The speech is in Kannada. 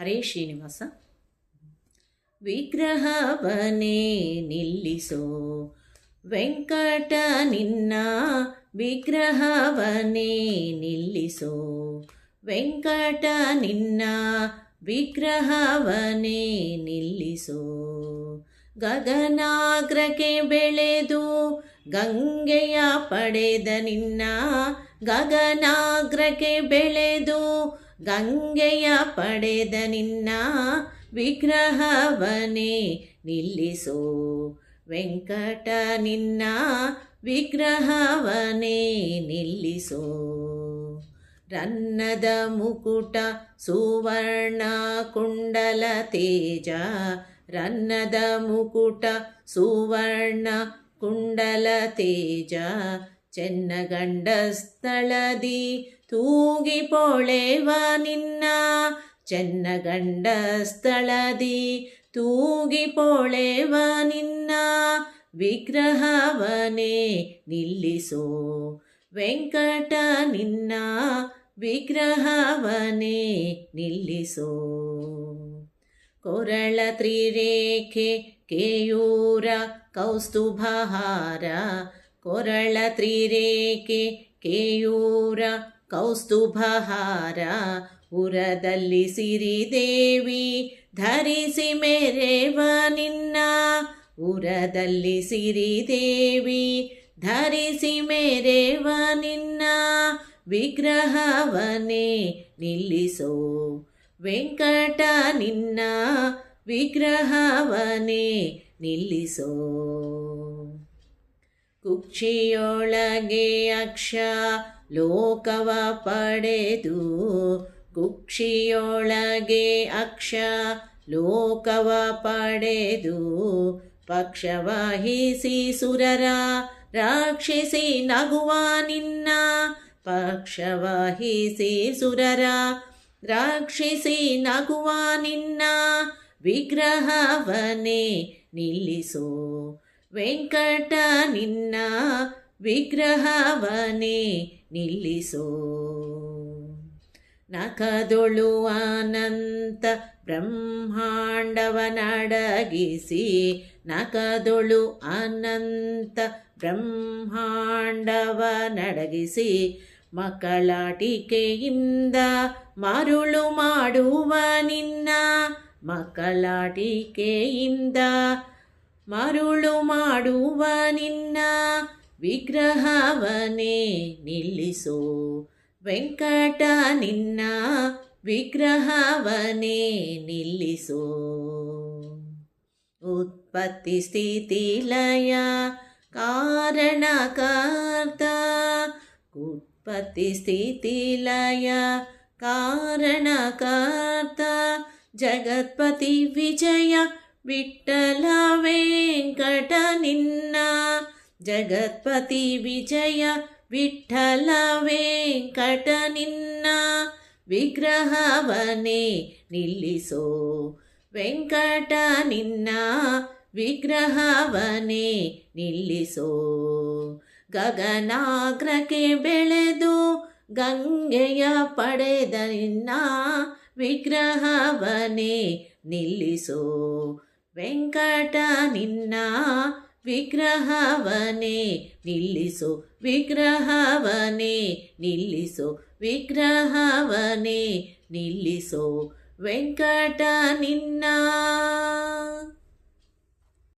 ಹರೇ ಶ್ರೀನಿವಾಸ. ವಿಗ್ರಹವನೇ ನಿಲ್ಲಿಸೋ. ವೆಂಕಟ ನಿನ್ನ ವಿಗ್ರಹವನೇ ನಿಲ್ಲಿಸೋ. ವೆಂಕಟ ನಿನ್ನ ವಿಗ್ರಹವನೇ ನಿಲ್ಲಿಸೋ. ಗಗನಾಗ್ರಕ್ಕೆ ಬೆಳೆದು ಗಂಗೆಯ ಪಡೆದ ನಿನ್ನ ಗಗನಾಗ್ರಕ್ಕೆ ಬೆಳೆದು ಗಂಗೆಯ ಪಡೆದ ನಿನ್ನ ವಿಗ್ರಹವನೇ ನಿಲ್ಲಿಸೋ. ವೆಂಕಟ, ನಿನ್ನ ವಿಗ್ರಹವನೇ ನಿಲ್ಲಿಸೋ. ರನ್ನದ ಮುಕುಟ, ಸುವರ್ಣ ಕುಂಡಲ ತೇಜ. ರನ್ನದ ಮುಕುಟ, ಸುವರ್ಣ ಕುಂಡಲ ತೇಜ. ಚೆನ್ನಗಂಡ ಸ್ಥಳದಿ ತೂಗಿ ಪೊಳೆವ ನಿನ್ನ. ಚೆನ್ನಗಂಡ ಸ್ಥಳದಿ ತೂಗಿ ಪೊಳೆವ ನಿನ್ನ. ವಿಗ್ರಹವನೇ ನಿಲ್ಲಿಸೋ ವೆಂಕಟ ನಿನ್ನ. ವಿಗ್ರಹವನೇ ನಿಲ್ಲಿಸೋ ಕೊರಳ ತ್ರಿರೇಖೆ, ಕೇಯೂರ ಕೌಸ್ತುಭಹಾರ. ಕೊರಳ ತ್ರಿರೇಖೆ ಕೇಯೂರ ಕೌಸ್ತುಭಹಾರ, ಉರದಲ್ಲಿ ಸಿರಿದೇವಿ ಧರಿಸಿ ಮೆರೆವ ನಿನ್ನ, ಉರದಲ್ಲಿ ಸಿರಿದೇವಿ ಧರಿಸಿ ಮೆರೆವ ನಿನ್ನ ವಿಗ್ರಹವನೇ ನಿಲ್ಲಿಸೋ. ವೆಂಕಟ ನಿನ್ನ ವಿಗ್ರಹವನೇ ನಿಲ್ಲಿಸೋ. ಕುಕ್ಷಿಯೊಳಗೆ ಅಕ್ಷ ಲೋಕವ ಪಡೆದು, ಕುಕ್ಷಿಯೊಳಗೆ ಅಕ್ಷ ಲೋಕವ ಪಡೆದು, ಪಕ್ಷವಹಿಸಿ ಸುರರ ರಾಕ್ಷಿಸಿ ನಗುವ ನಿನ್ನ, ಪಕ್ಷವಹಿಸಿ ಸುರರ ರಾಕ್ಷಿಸಿ ನಗುವ ನಿನ್ನ, ವಿಗ್ರಹವನೇ ನಿಲ್ಲಿಸೋ. ವೆಂಕಟ ನಿನ್ನ ವಿಗ್ರಹವನೇ ನಿಲ್ಲಿಸೋ. ನಕದೊಳು ಅನಂತ ಬ್ರಹ್ಮಾಂಡವ ನಡಗಿಸಿ ನಖದೊಳು ಅನಂತ ಬ್ರಹ್ಮಾಂಡವ ನಡಗಿಸಿ ಮಕ್ಕಳಾಟಿಕೆಯಿಂದ ಮರುಳು ಮಾಡುವ ನಿನ್ನ ಮಕ್ಕಳಾಟಿಕೆಯಿಂದ ಮರುಳು ಮಾಡುವ ನಿನ್ನ ವಿಗ್ರಹವನೇ ನಿಲ್ಲಿಸೋ. ವೆಂಕಟ, ನಿನ್ನ ವಿಗ್ರಹವನೇ ನಿಲ್ಲಿಸೋ. ಉತ್ಪತ್ತಿ, ಸ್ಥಿತಿ, ಲಯ, ಕಾರಣಕರ್ತ. ಉತ್ಪತ್ತಿ, ಸ್ಥಿತಿ, ಲಯ, ಕಾರಣಕರ್ತ. ಜಗತ್ಪತಿ, ವಿಜಯ ವಿಠಲ ವೆಂಕಟ ನಿನ್ನ ಜಗತ್ಪತಿ ವಿಜಯ ವಿಠಲ ವೆಂಕಟ ನಿನ್ನ ವಿಗ್ರಹವನೇ ನಿಲ್ಲಿಸೋ. ವೆಂಕಟ ನಿನ್ನ ವಿಗ್ರಹವನೇ ನಿಲ್ಲಿಸೋ. ಗಗನಾಗ್ರಕ್ಕೆ ಬೆಳೆದು ಗಂಗೆಯ ಪಡೆದ ನಿನ್ನ ವಿಗ್ರಹವನೇ ನಿಲ್ಲಿಸೋ. ವೆಂಕಟ ನಿನ್ನ ವಿಗ್ರಹವನೇ ನಿಲ್ಲಿಸು ವಿಗ್ರಹವನೇ ನಿಲ್ಲಿಸು ವಿಗ್ರಹವನೇ ನಿಲ್ಲಿಸು. ವೆಂಕಟ ನಿನ್ನ